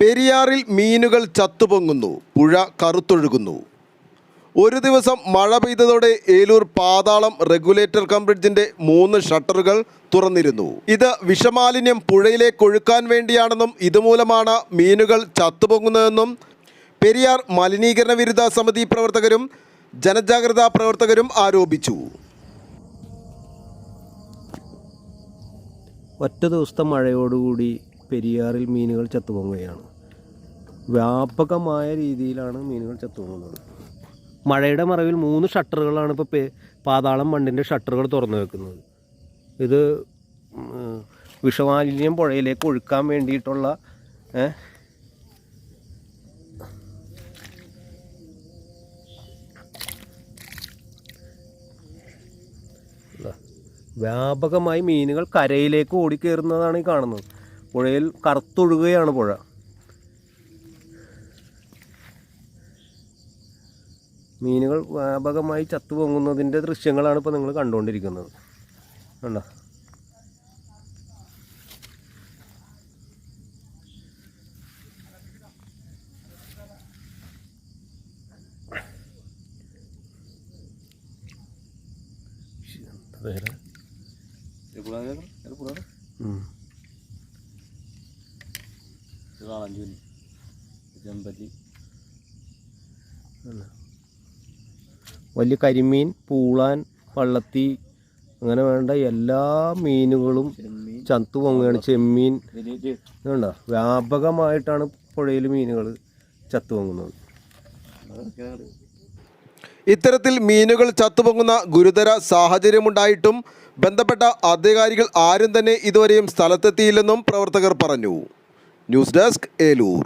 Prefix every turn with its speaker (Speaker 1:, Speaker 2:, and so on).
Speaker 1: പെരിയാറിൽ മീനുകൾ ചത്തുപൊങ്ങുന്നു പുഴ കറുത്തൊഴുകുന്നു. ഒരു ദിവസം മഴ പെയ്തതോടെ ഏലൂർ പാതാളം റെഗുലേറ്റർ കം ബ്രിഡ്ജിന്റെ മൂന്ന് ഷട്ടറുകൾ തുറന്നിരുന്നു. ഇത് വിഷമാലിന്യം പുഴയിലേക്ക് ഒഴുക്കാൻ വേണ്ടിയാണെന്നും ഇതുമൂലമാണ് മീനുകൾ ചത്തുപൊങ്ങുന്നതെന്നും പെരിയാർ മലിനീകരണ വിരുദ്ധ സമിതി പ്രവർത്തകരും ജനജാഗ്രതാ പ്രവർത്തകരും ആരോപിച്ചു.
Speaker 2: ഒറ്റ ദിവസത്തെ മഴയോടുകൂടി പെരിയാറിൽ മീനുകൾ ചത്തുപൊങ്ങുകയാണ് വ്യാപകമായ രീതിയിലാണ് മീനുകൾ ചത്തുപൊങ്ങുന്നത് മഴയുടെ മറവിൽ മൂന്ന് ഷട്ടറുകളാണ് ഇപ്പോൾ പാതാളം മണ്ണിന്റെ ഷട്ടറുകൾ തുറന്നു വെക്കുന്നത്. ഇത് വിഷമാലിന്യം പുഴയിലേക്ക് ഒഴുക്കാൻ വേണ്ടിയിട്ടുള്ള വ്യാപകമായി മീനുകൾ കരയിലേക്ക് ഓടിക്കയറുന്നതാണ് ഈ കാണുന്നത്. പുഴയിൽ കറുത്തൊഴുകുകയാണ് പുഴ. മീനുകൾ വ്യാപകമായി ചത്തുപൊങ്ങുന്നതിന്റെ ദൃശ്യങ്ങളാണ് ഇപ്പോൾ നിങ്ങൾ കണ്ടുകൊണ്ടിരിക്കുന്നത്. കണ്ടോ? വേറെ ഉം. ചെമ്പല്ലി വലിയ കരിമീൻ പൂളാൻ പള്ളത്തി അങ്ങനെ വേണ്ട എല്ലാ മീനുകളും ചത്തു പൊങ്ങുകയാണ് ചെമ്മീൻ. വേണ്ട വ്യാപകമായിട്ടാണ് പുഴയിൽ മീനുകൾ ചത്തു പൊങ്ങുന്നത്
Speaker 1: ഇത്തരത്തിൽ മീനുകൾ ചത്തുപൊങ്ങുന്ന ഗുരുതര സാഹചര്യമുണ്ടായിട്ടും ബന്ധപ്പെട്ട അധികാരികൾ ആരും തന്നെ ഇതുവരെയും സ്ഥലത്തെത്തിയില്ലെന്നും പ്രവർത്തകർ പറഞ്ഞു. News desk Eloor.